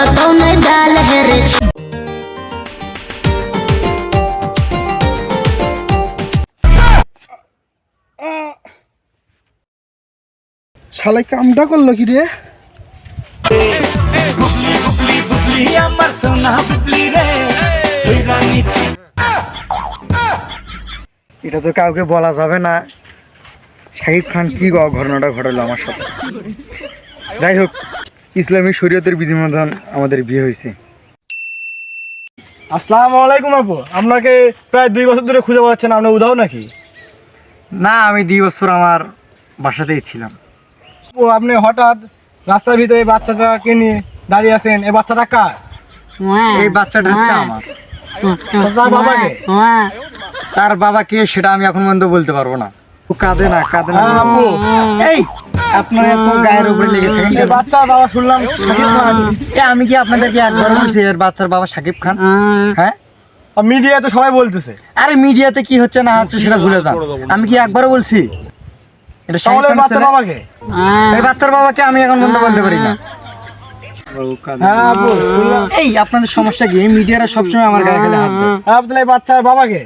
বলো শালাই কামটা করল কি রে? রে এটা তো কাউকে বলা যাবে না। শাহিব খান কি ঘটনাটা ঘটালো আমার সাথে? যাই হোক ইসলামী শরীয়তের বিধিমতন আমাদের বিয়ে হয়েছে। আসসালামু আলাইকুম আপু আপনাকে প্রায় দুই বছর ধরে খুঁজে পাচ্ছেন আপনি উদাও নাকি? না আমি দুই বছর আমার বাসাতেই ছিলাম। ও আপনি হঠাৎ রাস্তার ভিতরে এই বাচ্চাটাকে নিয়ে দাঁড়িয়ে আছেন এই বাচ্চাটা কার? এই বাচ্চাটা হচ্ছে আমার। তার বাবাকে? তার বাবা কে সেটা আমি এখন পর্যন্ত বলতে পারব না। ও কাঁদে না কাঁদে না। হ্যাঁ, আপু। এই আপনার এত গায়ের উপরে লেগে থাকেন এই বাচ্চার বাবা শুনলাম শাকিব খান। এ, আমি কি আপনাদেরকে একবার বলছি এর বাচ্চার বাবা সাকিব খান? হ্যাঁ। আর মিডিয়ায় তো সবাই বলতেছে। আরে মিডিয়াতে কি হচ্ছে না হচ্ছে সেটা ভুলে যান। আমি কি একবারও বলছি? এটা শাকিব বাচ্চার বাবাকে? এই বাচ্চার বাবাকে আমি এখন বলতে বলতে পারি না। হ্যাঁ এই আপনাদের সমস্যা কি? মিডিয়ারা সবসময় আমার গায়ে খেলে হাত দেয়। হ্যাঁ, বাচ্চার বাবাকে?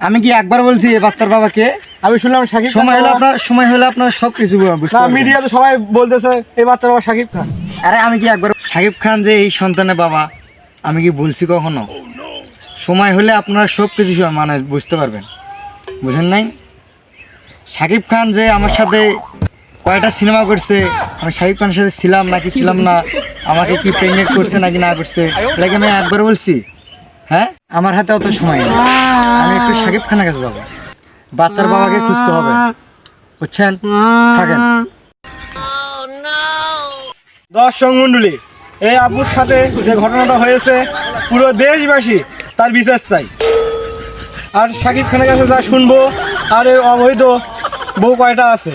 আমি কি একবার বলছি বাচ্চার বাবাকে? আমি শুনলাম শাকিব সময় হলে আপনার সময় হলে আপনার সব কিছু বুঝতে মিডিয়া তো সবাই বলতেছে এই বাচ্চার বাবা শাকিব খান। আরে আমি কি একবার সাকিব খান যে এই সন্তানের বাবা আমি কি বলছি কখনো? সময় হলে আপনারা সব কিছু মানে বুঝতে পারবেন। বুঝেন নাই? সাকিব খান যে আমার সাথে কয়টা সিনেমা করছে আমি সাকিব খানের সাথে ছিলাম নাকি ছিলাম না আমাকে কি প্রেগনেন্ট করছে নাকি না করছে এটাকে আমি একবার বলছি? হ্যাঁ? আমার হাতে অত সময় নেই। আমি একটু সাকিব খানের কাছে যাব। বাচ্চার বাবাকে খুঁজতে হবে। বুঝছেন? থাকেন। দর্শক মন্ডলী, এই আব্বুর সাথে যে ঘটনাটা হয়েছে, পুরো দেশবাসী তার বিচার চাই। আর শাকিব খানের কাছে যা শুনব, আর অবৈধ বউ কয়টা আছে?